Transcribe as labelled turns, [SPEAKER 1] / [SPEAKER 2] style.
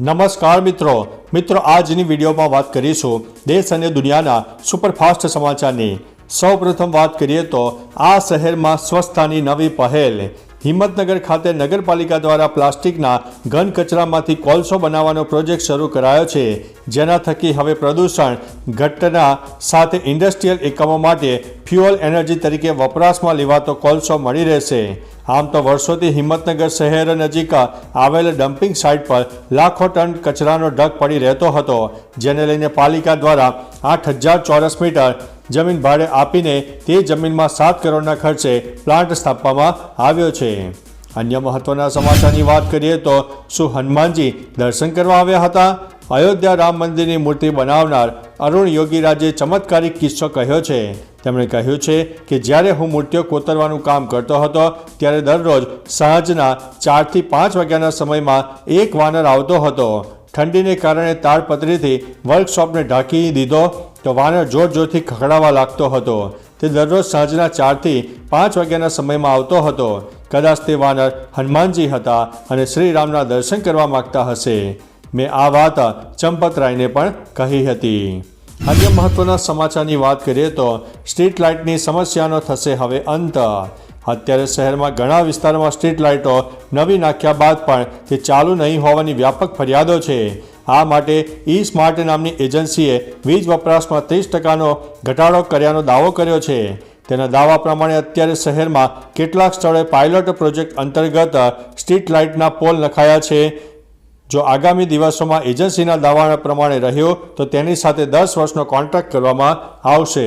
[SPEAKER 1] નમસ્કાર મિત્રો. મિત્રો, આજની વિડીયોમાં વાત કરીશું દેશ અને દુનિયાના સુપરફાસ્ટ સમાચારની. સૌપ્રથમ વાત કરીએ તો આ શહેરમાં સ્વચ્છતાની નવી પહેલ. હિંમતનગર ખાતે નગરપાલિકા દ્વારા પ્લાસ્ટિકના ઘન કચરામાંથી કોલસો બનાવવાનો પ્રોજેક્ટ શરૂ કરાયો છે. જેના થકી હવે પ્રદૂષણ ઘટના સાથે ઇન્ડસ્ટ્રીયલ એકમો માટે ફ્યુઅલ એનર્જી તરીકે વપરાશમાં લેવાતો કોલસો મળી રહેશે. આમ તો વર્ષોથી હિંમતનગર શહેર નજીક આવેલ ડમ્પિંગ સાઇટ પર લાખો ટન કચરાનો ઢગ પડી રહેતો હતો. જેને લઈને પાલિકા દ્વારા આઠ હજાર ચોરસ મીટર જમીન ભાડે આપીને તે જમીનમાં સાત કરોડના ખર્ચે પ્લાન્ટ સ્થાપવામાં આવ્યો છે. અન્ય મહત્વના સમાચારની વાત કરીએ તો શું હનુમાનજી દર્શન કરવા આવ્યા હતા? અયોધ્યા રામ મંદિરની મૂર્તિ બનાવનાર અરુણ યોગીરાજે ચમત્કારી કિસ્સો કહ્યો છે. તેમણે કહ્યું છે કે જ્યારે હું મૂર્તિઓ કોતરવાનું કામ કરતો હતો, ત્યારે દરરોજ સાંજના ચારથી પાંચ વાગ્યાના સમયમાં એક વાનર આવતો હતો. ઠંડીને કારણે તાડપત્રીથી વર્કશોપને ઢાંકી દીધો તો વાનર જોર જોરથી ખખડાવા લાગતો હતો. તે દરરોજ સાંજના ચારથી પાંચ વાગ્યાના સમયમાં આવતો હતો. કદાચ તે વાનર હનુમાનજી હતા અને શ્રી રામના દર્શન કરવા માગતા હશે. મેં આ વાત ચંપતરાયને પણ કહી હતી. અન્ય મહત્વના સમાચારની વાત કરીએ તો સ્ટ્રીટ લાઇટની સમસ્યાનો થશે હવે અંત. અત્યારે શહેરમાં ઘણા વિસ્તારોમાં સ્ટ્રીટ લાઇટો નવી નાખ્યા બાદ પણ તે ચાલુ નહીં હોવાની વ્યાપક ફરિયાદો છે. આ માટે ઈ સ્માર્ટ નામની એજન્સીએ વીજ વપરાશમાં ત્રીસ ટકાનો ઘટાડો કર્યાનો દાવો કર્યો છે. તેના દાવા પ્રમાણે અત્યારે શહેરમાં કેટલાક સ્થળોએ પાયલોટ પ્રોજેક્ટ અંતર્ગત સ્ટ્રીટ લાઇટના પોલ નખાયા છે. જો આગામી દિવસોમાં એજન્સીના દાવા પ્રમાણે રહ્યો, તો તેની સાથે દસ વર્ષનો કોન્ટ્રાક્ટ કરવામાં આવશે.